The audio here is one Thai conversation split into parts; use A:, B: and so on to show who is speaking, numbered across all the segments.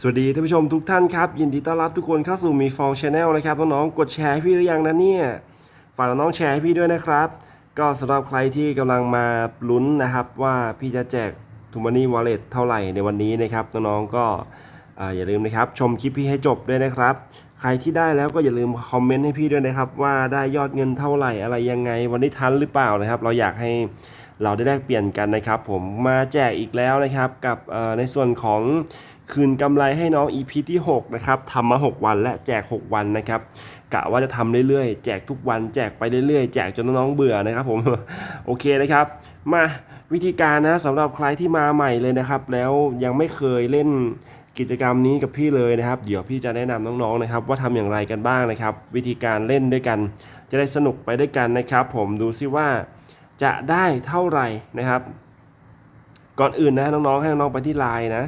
A: สวัสดีท่านผู้ชมทุกท่านครับ ยินดีต้อนรับทุกคนเข้าสู่มีฟองชาแนลนะครับน้องๆกดแชร์พี่หรือยังนะเนี่ยฝากน้องแชร์พี่ด้วยนะครับ ก็สำหรับใครที่กำลังมาลุ้นนะครับว่าพี่จะแจกทูมานี่วอลเล็ตเท่าไหร่ในวันนี้นะครับน้องๆก็ อย่าลืมนะครับชมคลิปพี่ให้จบด้วยนะครับ ใครที่ได้แล้วก็อย่าลืมคอมเมนต์ให้พี่ด้วยนะครับ ว่าได้ยอดเงินเท่าไหร่อะไรยังไง วันนี้ทันหรือเปล่านะครับ เราอยากให้เราได้แลกเปลี่ยนกันนะครับ ผมมาแจกอีกแล้วนะครับ กับในส่วนของคืนกำไรให้น้อง EP ที่ 6 นะครับทำมา 6 วันและแจก 6 วันนะครับกะว่าจะทำเรื่อยๆ แจกทุกวันแจกไปเรื่อยๆ แจกจนน้องๆเบื่อนะครับผมโอเคนะครับ มาวิธีการนะสำหรับใครที่มาใหม่เลยนะครับ แล้วยังไม่เคยเล่น กิจกรรมนี้กับพี่เลยนะครับ เดี๋ยวพี่จะแนะนำน้องๆนะครับ ว่าทำอย่างไรกันบ้างนะครับ วิธีการเล่นด้วยกัน จะได้สนุกไปด้วยกันนะครับ ผมดูซิว่าจะได้เท่าไหร่นะครับ ก่อนอื่นนะน้องๆให้น้องๆไปที่ไลน์นะ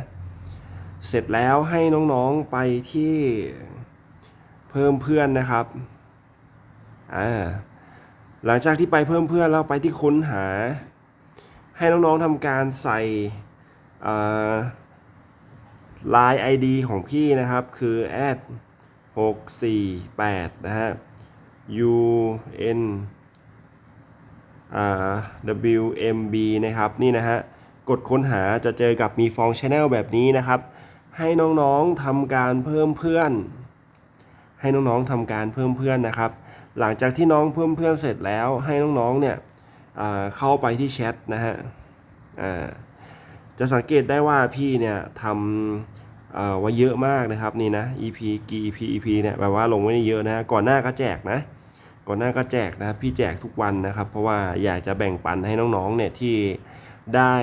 A: เสร็จแล้วให้น้องๆไปที่เพิ่มเพื่อนนะครับอ่าหลังจากที่ไปเพิ่มเพื่อนแล้วไปที่ค้นหา ให้น้องๆทำการใส่อ่า ลาย ID ของพี่นะครับคือ add 648นะฮะ U N WMB นะครับ นี่นะฮะ กดค้นหาจะเจอกับมีฟองชแนลแบบนี้นะครับ ให้น้องๆทำการเพิ่มเพื่อน ให้น้องๆทำการเพิ่มเพื่อนนะครับ หลังจากที่น้องเพิ่มเพื่อนเสร็จแล้วให้น้องๆเนี่ยเข้าไปที่แชทนะฮะอ่า จะสังเกตได้ว่าพี่เนี่ยทำเอ่อไว้เยอะมากนะครับนี่นะ EP กี่ EP EP เนี่ยแบบว่าลงไว้เยอะนะก่อนหน้าก็แจกนะ ก่อนหน้าก็แจกนะครับพี่แจกทุกวันนะครับ เพราะว่าอยากจะแบ่งปันให้น้องๆเนี่ยที่ได้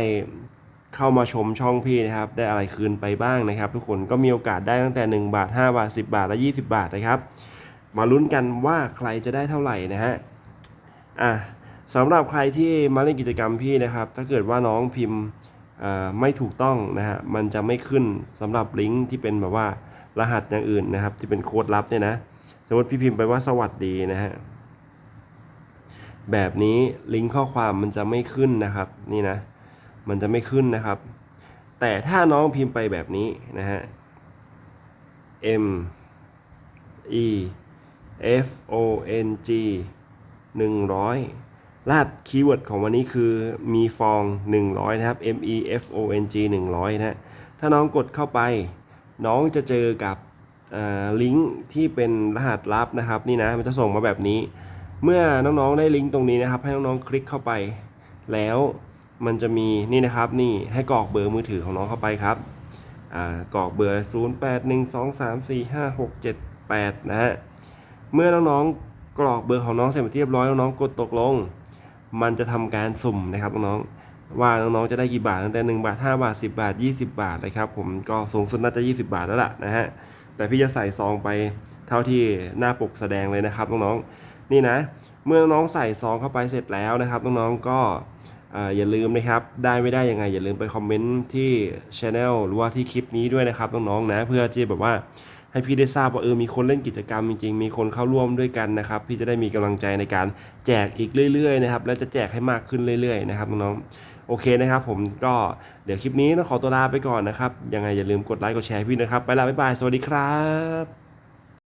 A: เข้ามาชมช่องพี่นะครับ ได้อะไรคืนไปบ้างนะครับ ทุกคนก็มีโอกาสได้ตั้งแต่ 1 บาท 5 บาท 10 บาทและ 20 บาทนะครับ มาลุ้นกันว่าใครจะได้เท่าไหร่นะฮะอะสำหรับใครที่มาเล่นกิจกรรมพี่นะครับ ถ้าเกิดว่าน้องพิมพ์ ไม่ถูกต้องนะฮะมันจะไม่ขึ้นสำหรับลิงก์ที่เป็นแบบว่ารหัสอย่างอื่นนะครับ ที่เป็นโค้ดลับเนี่ยนะสมมติพี่พิมพ์ไปว่าสวัสดีนะฮะแบบนี้ลิงก์ข้อความมันจะไม่ขึ้นนะครับนี่นะมันจะไม่ขึ้นนะครับ แต่ถ้าน้องพิมพ์ไปแบบนี้นะฮะ M E F O N G 100 รหัสคีย์เวิร์ดของวันนี้คือมีฟอง 100 นะครับ M E F O N G 100 นะฮะถ้าน้องกดเข้าไป น้องจะเจอกับอ่าลิงก์ที่เป็นรหัสลับนะครับนี่นะมันจะส่งมาแบบนี้ เมื่อน้องๆได้ลิงก์ตรงนี้นะครับ ให้น้องๆคลิกเข้าไป แล้วมันจะมีนี่นะครับนี่ให้กรอกเบอร์มือถือของน้องเข้าไปครับอ่ากรอกเบอร์ 0 8 1 2 3 4 5 6 7 8 นะฮะเมื่อน้องๆกรอกเบอร์ของน้องเสร็จเป็นที่เรียบร้อยน้องๆกดตกลง มันจะทำการสุ่มนะครับน้องๆว่าน้องๆจะได้กี่บาทตั้งแต่ 1 บาท 5 บาท 10 บาท 20 บาทนะครับผมก็สูงสุดน่าจะ 20 บาทแล้วล่ะนะฮะแต่พี่จะใส่ซองไปเท่าที่หน้าปกแสดงเลยนะครับน้องๆนี่นะ เมื่อน้องใส่ซองเข้าไปเสร็จแล้วนะครับน้องๆก็ออย่าลืมนะครับ ได้ไม่ได้ยังไงอย่าลืมไปคอมเมนต์ที่ช anel หรือว่าที่คลิปนี้ด้วยนะครับน้องๆนะเพื่อที่แบบว่า ให้พี่ได้ทราบว่าเออมีคนเล่นกิจกรรมจริงๆ มีคนเข้าร่วมด้วยกันนะครับ พี่จะได้มีกำลังใจในการแจกอีกเรื่อยๆนะครับและจะแจกให้มากขึ้นเรื่อยๆนะครับน้องๆโอเคนะครับ ผมก็เดี๋ยวคลิปนี้ต้องขอตัวลาไปก่อนนะครับยังไงอย่าลืมกดไลค์กดแชร์พี่นะครับไปละบ๊ายบายสวัสดีครับ